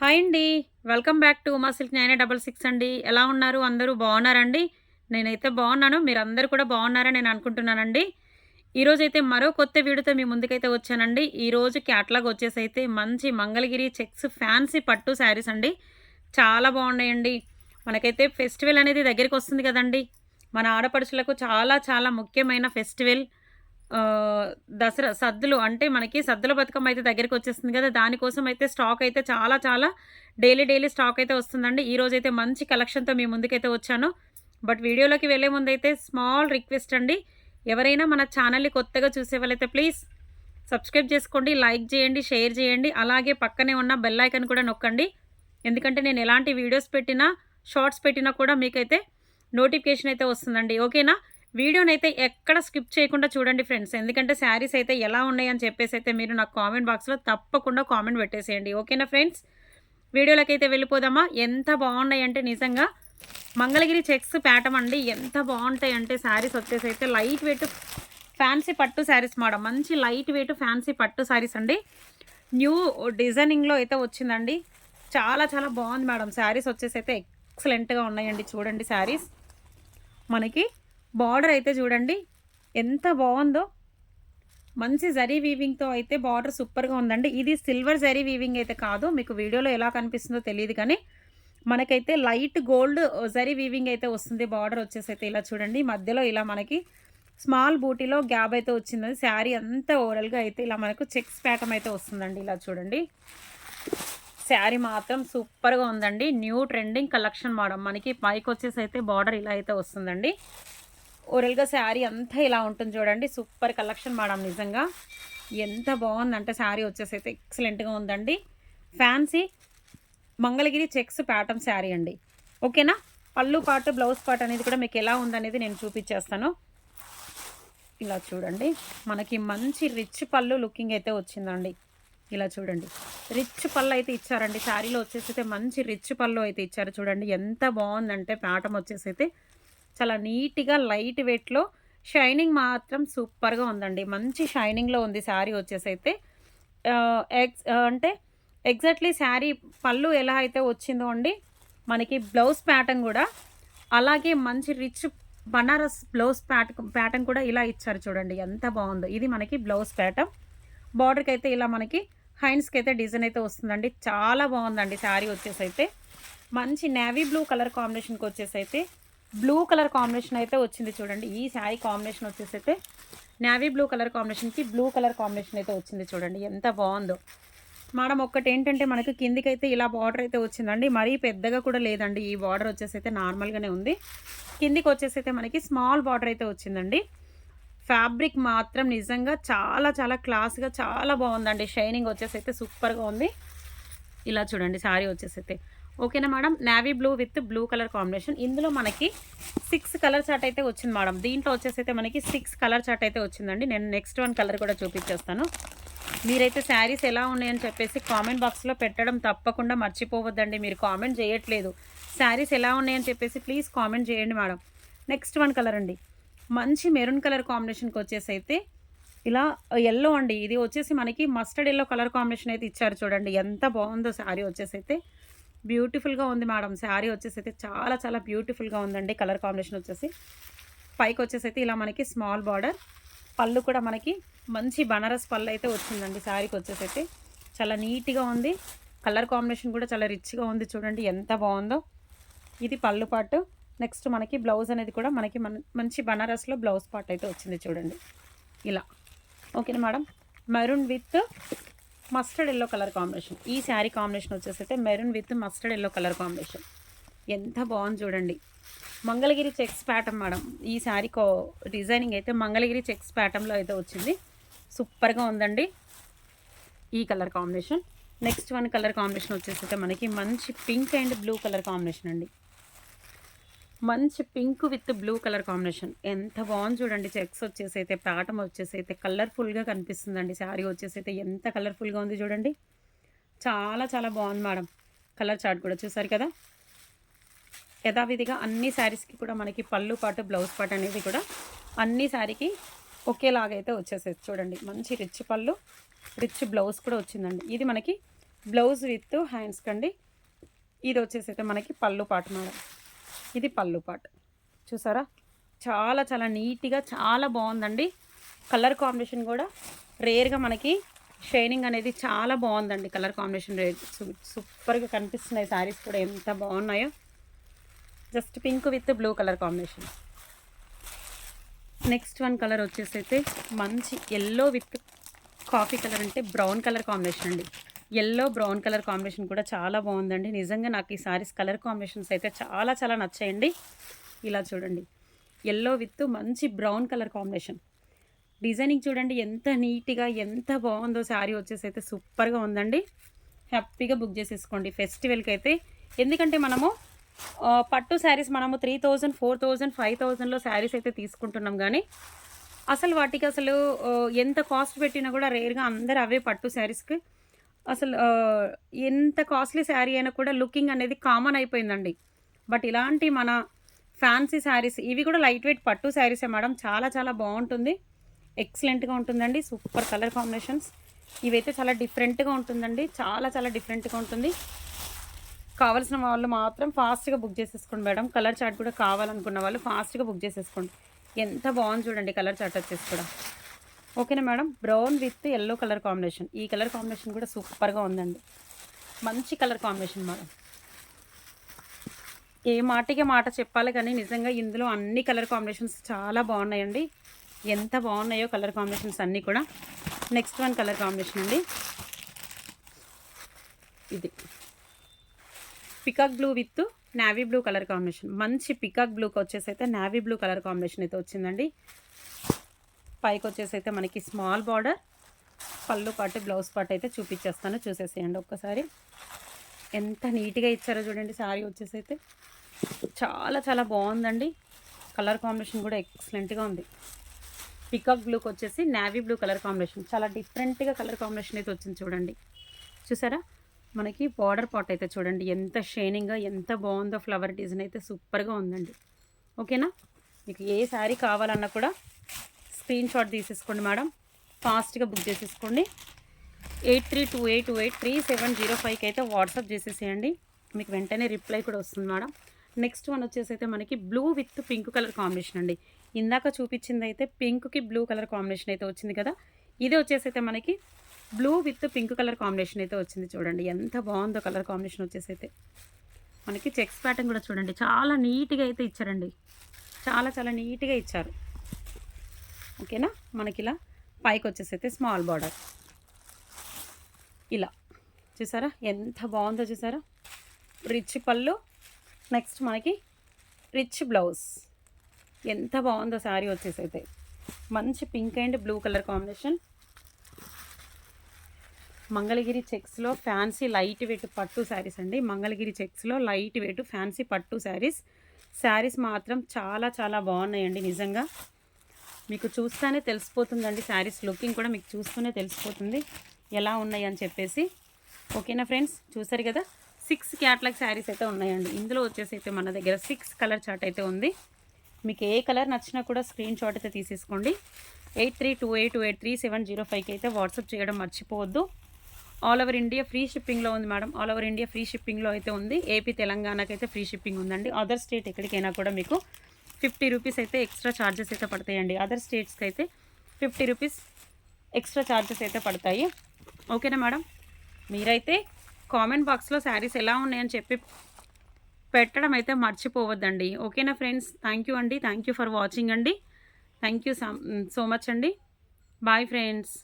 Hi అండి. Welcome back to Uma silk nine double six అండి. ఎలా ఉన్నారు? అందరూ బాగున్నారండి? నేనైతే బాగున్నాను. మీరు అందరు కూడా బాగున్నారని నేను అనుకుంటున్నానండి. ఈరోజైతే మరో కొత్త వీడియోతో మీ ముందుకైతే వచ్చానండి. ఈరోజు క్యాట్లాగ్ వచ్చేసి అయితే మంచి మంగళగిరి చెక్స్ ఫ్యాన్సీ పట్టు శారీస్ అండి. చాలా బాగున్నాయండి. మనకైతే ఫెస్టివల్ అనేది దగ్గరికి వస్తుంది కదండి. మన ఆడపడుచులకు చాలా చాలా ముఖ్యమైన ఫెస్టివల్. దసరా సద్దులు అంటే మనకి సద్దుల బతుకమ్మ అయితే దగ్గరికి వచ్చేస్తుంది కదా దానికోసం అయితే స్టాక్ అయితే చాలా చాలా డైలీ డైలీ స్టాక్ అయితే వస్తుందండి. ఈ అయితే మంచి కలెక్షన్తో మీ ముందుకైతే వచ్చాను. బట్ వీడియోలోకి వెళ్ళే ముందు అయితే స్మాల్ రిక్వెస్ట్ అండి. ఎవరైనా మన ఛానల్ని కొత్తగా చూసే వాళ్ళైతే ప్లీజ్ సబ్స్క్రైబ్ చేసుకోండి లైక్ చేయండి షేర్ చేయండి. అలాగే పక్కనే ఉన్న బెల్ ఐకన్ కూడా నొక్కండి. ఎందుకంటే నేను ఎలాంటి వీడియోస్ పెట్టినా షార్ట్స్ పెట్టినా కూడా మీకైతే నోటిఫికేషన్ అయితే వస్తుందండి. ఓకేనా? వీడియోని అయితే ఎక్కడ స్కిప్ చేయకుండా చూడండి ఫ్రెండ్స్. ఎందుకంటే శారీస్ అయితే ఎలా ఉన్నాయని చెప్పేసి అయితే మీరు నాకు కామెంట్ బాక్స్లో తప్పకుండా కామెంట్ పెట్టేసేయండి. ఓకేనా ఫ్రెండ్స్? వీడియోలోకి అయితే వెళ్ళిపోదామా? ఎంత బాగున్నాయి అంటే నిజంగా మంగళగిరి చెక్స్ ప్యాటం అండి. ఎంత బాగుంటాయి అంటే శారీస్ వచ్చేసి అయితే లైట్ వెయిట్ ఫ్యాన్సీ పట్టు శారీస్ మేడం. మంచి లైట్ వెయిట్ ఫ్యాన్సీ పట్టు శారీస్ అండి. న్యూ డిజైనింగ్లో అయితే వచ్చిందండి. చాలా చాలా బాగుంది మేడం. శారీస్ వచ్చేసి అయితే ఎక్సలెంట్గా ఉన్నాయండి చూడండి శారీస్. మనకి బార్డర్ అయితే చూడండి. ఎంత బాగుందో. మంచి జరీ వీవింగ్తో అయితే బార్డర్ సూపర్గా ఉందండి. ఇది సిల్వర్ జరీ వీవింగ్ అయితే కాదు. మీకు వీడియోలో ఎలా కనిపిస్తుందో తెలియదు కానీ మనకైతే లైట్ గోల్డ్ జరీ వీవింగ్ అయితే వస్తుంది. బార్డర్ వచ్చేసి అయితే ఇలా చూడండి. మధ్యలో ఇలా మనకి స్మాల్ బూటీలో గ్యాబ్ అయితే వచ్చింది శారీ అంతా ఓవరాల్గా అయితే ఇలా మనకు చెక్స్ ప్యాకం అయితే వస్తుందండి. ఇలా చూడండి. శారీ మాత్రం సూపర్గా ఉందండి. న్యూ ట్రెండింగ్ కలెక్షన్ మోడల్ మనకి పైకి వచ్చేసి అయితే బార్డర్ ఇలా అయితే వస్తుందండి. ఓరల్గా శారీ అంతా ఇలా ఉంటుంది చూడండి. సూపర్ కలెక్షన్ మేడం నిజంగా. ఎంత బాగుందంటే శారీ వచ్చేసి అయితే ఎక్సలెంట్గా ఉందండి. Fancy Mangalagiri checks pattern saree అండి. ఓకేనా పళ్ళు పాటు బ్లౌజ్ పార్ట్ అనేది కూడా మీకు ఎలా ఉందనేది నేను చూపించేస్తాను. ఇలా చూడండి. మనకి మంచి రిచ్ పళ్ళు లుకింగ్ అయితే వచ్చిందండి. ఇలా చూడండి. రిచ్ పళ్ళు అయితే ఇచ్చారండి. శారీలో వచ్చేసి అయితే మంచి రిచ్ పళ్ళు అయితే ఇచ్చారు చూడండి. ఎంత బాగుందంటే ప్యాటర్న్ వచ్చేసి అయితే చాలా నీట్గా లైట్ వెయిట్లో షైనింగ్ మాత్రం సూపర్గా ఉందండి. మంచి షైనింగ్లో ఉంది శారీ వచ్చేసి అయితే. ఎగ్స్ అంటే ఎగ్జాక్ట్లీ శారీ పళ్ళు ఎలా అయితే వచ్చిందో అండి మనకి బ్లౌజ్ ప్యాటర్న్ కూడా అలాగే మంచి రిచ్ బనారస్ బ్లౌజ్ ప్యాట ప్యాటర్న్ కూడా ఇలా ఇచ్చారు చూడండి ఎంత బాగుందో. ఇది మనకి బ్లౌజ్ ప్యాటర్న్. బార్డర్కి అయితే ఇలా మనకి హైన్స్కి అయితే డిజైన్ అయితే వస్తుందండి. చాలా బాగుందండి శారీ వచ్చేసి అయితే. మంచి నేవీ బ్లూ కలర్ కాంబినేషన్కి వచ్చేసి అయితే బ్లూ కలర్ కాంబినేషన్ అయితే వచ్చింది చూడండి. ఈ శారీ కాంబినేషన్ వచ్చేసి అయితే నావీ బ్లూ కలర్ కాంబినేషన్కి బ్లూ కలర్ కాంబినేషన్ అయితే వచ్చింది చూడండి. ఎంత బాగుందో. మేడం ఒక్కటి ఏంటంటే మనకి కిందికి అయితే ఇలా బార్డర్ అయితే వచ్చిందండి. మరీ పెద్దగా కూడా లేదండి. ఈ బార్డర్ వచ్చేసి అయితే నార్మల్గానే ఉంది. కిందికి వచ్చేసి అయితే మనకి స్మాల్ బార్డర్ అయితే వచ్చిందండి. ఫ్యాబ్రిక్ మాత్రం నిజంగా చాలా చాలా క్లాస్గా చాలా బాగుందండి. షైనింగ్ వచ్చేసి అయితే సూపర్గా ఉంది. ఇలా చూడండి శారీ వచ్చేసి అయితే. ఓకేనా madam? Navy blue with blue colour combination ఇందులో మనకి సిక్స్ కలర్ చార్ట్ అయితే వచ్చింది మేడం. దీంట్లో వచ్చేసి అయితే మనకి సిక్స్ కలర్ చార్ట్ అయితే వచ్చిందండి. నేను నెక్స్ట్ వన్ కలర్ కూడా చూపించేస్తాను. మీరైతే శారీస్ ఎలా ఉన్నాయని చెప్పేసి కామెంట్ బాక్స్లో పెట్టడం తప్పకుండా మర్చిపోవద్దండి. మీరు కామెంట్ చేయట్లేదు. శారీస్ ఎలా ఉన్నాయని చెప్పేసి ప్లీజ్ కామెంట్ చేయండి మేడం. నెక్స్ట్ వన్ కలర్ అండి. మంచి మెరూన్ కలర్ కాంబినేషన్కి వచ్చేసి అయితే ఇలా ఎల్లో అండి. ఇది వచ్చేసి మనకి మస్టర్డ్ ఎల్లో కలర్ కాంబినేషన్ అయితే ఇచ్చారు చూడండి. ఎంత బాగుందో శారీ వచ్చేసి అయితే. బ్యూటిఫుల్గా ఉంది మేడం. శారీ వచ్చేసి అయితే చాలా చాలా బ్యూటిఫుల్గా ఉందండి. కలర్ కాంబినేషన్ వచ్చేసి. పైకి వచ్చేసి అయితే ఇలా మనకి స్మాల్ బార్డర్. పళ్ళు కూడా మనకి మంచి బనారస్ పళ్ళు అయితే వచ్చిందండి శారీకి వచ్చేసి అయితే చాలా నీట్గా ఉంది. కలర్ కాంబినేషన్ కూడా చాలా రిచ్గా ఉంది. చూడండి ఎంత బాగుందో. ఇది పళ్ళు పాటు. నెక్స్ట్ మనకి బ్లౌజ్ అనేది కూడా మనకి మన మంచి బనారస్లో బ్లౌజ్ పార్ట్ అయితే వచ్చింది చూడండి. ఇలా. ఓకేనా madam? Maroon with mustard yellow colour combination. ఈ శారీ కాంబినేషన్ వచ్చేసి అయితే maroon with mustard yellow colour combination. ఎంత బాగుంది చూడండి. Mangalagiri checks pattern madam. ఈ శారీ కో డిజైనింగ్ అయితే మంగళగిరి చెక్స్ ప్యాటర్న్లో అయితే వచ్చింది. సూపర్గా ఉందండి. ఈ colour combination. Next one colour combination వచ్చేసి అయితే మనకి మంచి pink and blue colour combination అండి. మంచి pink with blue colour combination. ఎంత బాగుంది చూడండి. చెక్స్ వచ్చేసి అయితే ప్యాటర్న్ వచ్చేసి అయితే కలర్ఫుల్గా కనిపిస్తుందండి. శారీ వచ్చేసి అయితే ఎంత కలర్ఫుల్గా ఉంది చూడండి. చాలా చాలా బాగుంది మేడం. కలర్ చార్ట్ కూడా చూసారు కదా? యథావిధిగా అన్ని శారీస్కి కూడా మనకి పళ్ళు పాటు బ్లౌజ్ పాటు అనేది కూడా అన్ని శారీకి ఒకేలాగా అయితే వచ్చేసేది చూడండి. మంచి రిచ్ పళ్ళు రిచ్ బ్లౌజ్ కూడా వచ్చిందండి. ఇది మనకి బ్లౌజ్ విత్ హ్యాండ్స్ కండి ఇది వచ్చేసి అయితే మనకి పళ్ళు పాటు మేడం. ఇది పళ్ళు పాటు. చూసారా? చాలా చాలా నీట్గా చాలా బాగుందండి. కలర్ కాంబినేషన్ కూడా రేర్గా మనకి షైనింగ్ అనేది చాలా బాగుందండి. కలర్ కాంబినేషన్ రేర్ సూపర్గా కనిపిస్తున్నాయి. శారీస్ కూడా ఎంత బాగున్నాయో. Just pink with blue colour combination. Next one colour వచ్చేసి అయితే మంచి ఎల్లో విత్ కాఫీ కలర్ అంటే బ్రౌన్ కలర్ కాంబినేషన్ అండి. ఎల్లో బ్రౌన్ కలర్ కాంబినేషన్ కూడా చాలా బాగుందండి. నిజంగా నాకు ఈ సారీస్ కలర్ కాంబినేషన్స్ అయితే చాలా చాలా నచ్చాయండి. ఇలా చూడండి. ఎల్లో విత్ మంచి బ్రౌన్ కలర్ కాంబినేషన్. డిజైనింగ్ చూడండి ఎంత నీట్గా ఎంత బాగుందో శారీ వచ్చేసి అయితే సూపర్గా ఉందండి. హ్యాపీగా బుక్ చేసేసుకోండి. ఫెస్టివల్కి అయితే ఎందుకంటే మనము పట్టు శారీస్ మనము three thousand four thousand five థౌజండ్లో శారీస్ అయితే తీసుకుంటున్నాం కానీ అసలు వాటికి అసలు ఎంత కాస్ట్ పెట్టినా కూడా రేర్గా అందరు అవే పట్టు శారీస్కి అసలు ఎంత కాస్ట్లీ శారీ అయినా కూడా లుకింగ్ అనేది కామన్ అయిపోయిందండి. బట్ ఇలాంటి మన ఫ్యాన్సీ శారీస్ ఇవి కూడా లైట్ వెయిట్ పట్టు శారీసే మేడం. చాలా చాలా బాగుంటుంది. ఎక్సలెంట్గా ఉంటుందండి. సూపర్ కలర్ కాంబినేషన్స్ ఇవైతే చాలా డిఫరెంట్గా ఉంటుందండి. చాలా చాలా డిఫరెంట్గా ఉంటుంది. కావాల్సిన వాళ్ళు మాత్రం ఫాస్ట్గా బుక్ చేసేసుకోండి మేడం. కలర్ చార్ట్ కూడా కావాలనుకున్న వాళ్ళు ఫాస్ట్గా బుక్ చేసేసుకోండి. ఎంత బాగుంది చూడండి కలర్ చార్ట్ వచ్చేసి కూడా. ఓకేనా madam? Brown with yellow colour combination. ఈ కలర్ కాంబినేషన్ కూడా సూపర్గా ఉందండి. మంచి కలర్ కాంబినేషన్ మేడం. ఏ మాటకి మాట చెప్పాలి కానీ నిజంగా ఇందులో అన్ని కలర్ కాంబినేషన్స్ చాలా బాగున్నాయండి. ఎంత బాగున్నాయో కలర్ కాంబినేషన్స్ అన్నీ కూడా. నెక్స్ట్ వన్ కలర్ కాంబినేషన్ అండి. ఇది. Peacock blue with navy blue colour combination. మంచి పికాక్ బ్లూకి వచ్చేసి అయితే నావీ బ్లూ కలర్ కాంబినేషన్ అయితే వచ్చిందండి. పైకి వచ్చేసి అయితే మనకి స్మాల్ బార్డర్ పళ్ళు పాటు బ్లౌజ్ పాటు అయితే చూపించేస్తాను చూసేసేయండి ఒక్కసారి. ఎంత నీట్గా ఇచ్చారో చూడండి శారీ వచ్చేసి అయితే చాలా చాలా బాగుందండి. కలర్ కాంబినేషన్ కూడా ఎక్సలెంట్గా ఉంది. పికాక్ బ్లూకి వచ్చేసి నావీ బ్లూ కలర్ కాంబినేషన్. చాలా డిఫరెంట్గా కలర్ కాంబినేషన్ అయితే వచ్చింది చూడండి. చూసారా? మనకి బార్డర్ పాట్ అయితే చూడండి. ఎంత షైనింగ్గా ఎంత బాగుందో ఫ్లవర్ డిజైన్ అయితే సూపర్గా ఉందండి. ఓకేనా? మీకు ఏ శారీ కావాలన్నా కూడా స్క్రీన్ షాట్ తీసేసుకోండి మేడం. ఫాస్ట్గా బుక్ చేసేసుకోండి. Eight three two eight two eight three seven zero ఫైవ్కి అయితే వాట్సాప్ చేసేసేయండి. మీకు వెంటనే రిప్లై కూడా వస్తుంది మేడం. నెక్స్ట్ వన్ వచ్చేసి అయితే మనకి blue with pink colour combination అండి. ఇందాక చూపించింది అయితే పింక్కి బ్లూ కలర్ కాంబినేషన్ అయితే వచ్చింది కదా. ఇది వచ్చేసి అయితే మనకి blue with pink colour combination అయితే వచ్చింది చూడండి. ఎంత బాగుందో కలర్ కాంబినేషన్ వచ్చేసి అయితే. మనకి చెక్స్ ప్యాటర్న్ కూడా చూడండి. చాలా నీట్గా అయితే ఇచ్చారండి. చాలా చాలా నీట్గా ఇచ్చారు. ఓకేనా? మనకి ఇలా పైకి వచ్చేసి అయితే స్మాల్ బార్డర్. ఇలా. చూసారా? ఎంత బాగుందో చూసారా? రిచ్ పళ్ళు. నెక్స్ట్ మనకి రిచ్ బ్లౌజ్. ఎంత బాగుందో శారీ వచ్చేసి అయితే మంచి pink and blue colour combination. Mangalagiri చెక్స్లో fancy light weight పట్టు శారీస్ అండి. మంగళగిరి చెక్స్లో లైట్ వెయిట్ ఫ్యాన్సీ పట్టు శారీస్. శారీస్ మాత్రం చాలా చాలా బాగున్నాయండి నిజంగా. మీకు చూస్తేనే తెలిసిపోతుందండి శారీస్ లుకింగ్ కూడా మీకు చూస్తూనే తెలిసిపోతుంది. ఎలా ఉన్నాయి అని చెప్పేసి. ఓకేనా ఫ్రెండ్స్? చూసారు కదా? సిక్స్ క్యాట్లాగ్ శారీస్ అయితే ఉన్నాయండి. ఇందులో వచ్చేసి అయితే మన దగ్గర సిక్స్ కలర్ చార్ట్ అయితే ఉంది. మీకు ఏ కలర్ నచ్చినా కూడా స్క్రీన్ షాట్ అయితే తీసేసుకోండి. Eight three two eight two eight three seven zero ఫైవ్కి అయితే వాట్సాప్ చేయడం మర్చిపోవద్దు. ఆల్ ఓవర్ ఇండియా ఫ్రీ షిప్పింగ్లో ఉంది madam. All over India free షిప్పింగ్లో అయితే ఉంది. ఏపీ తెలంగాణకైతే ఫ్రీ షిప్పింగ్ ఉందండి. అదర్ స్టేట్ ఎక్కడికైనా కూడా మీకు ఫిఫ్టీ రూపీస్ అయితే ఎక్స్ట్రా ఛార్జెస్ అయితే పడతాయండి. అదర్ స్టేట్స్కి అయితే ఫిఫ్టీ రూపీస్ ఎక్స్ట్రా ఛార్జెస్ అయితే పడతాయి. ఓకేనా మేడం? మీరైతే కామెంట్ బాక్స్లో శారీస్ ఎలా ఉన్నాయని చెప్పి పెట్టడం అయితే మర్చిపోవద్దండి. ఓకేనా ఫ్రెండ్స్? థ్యాంక్ యూ అండి. థ్యాంక్ యూ ఫర్ వాచింగ్ అండి. థ్యాంక్ యూ సో మచ్ అండి. Bye friends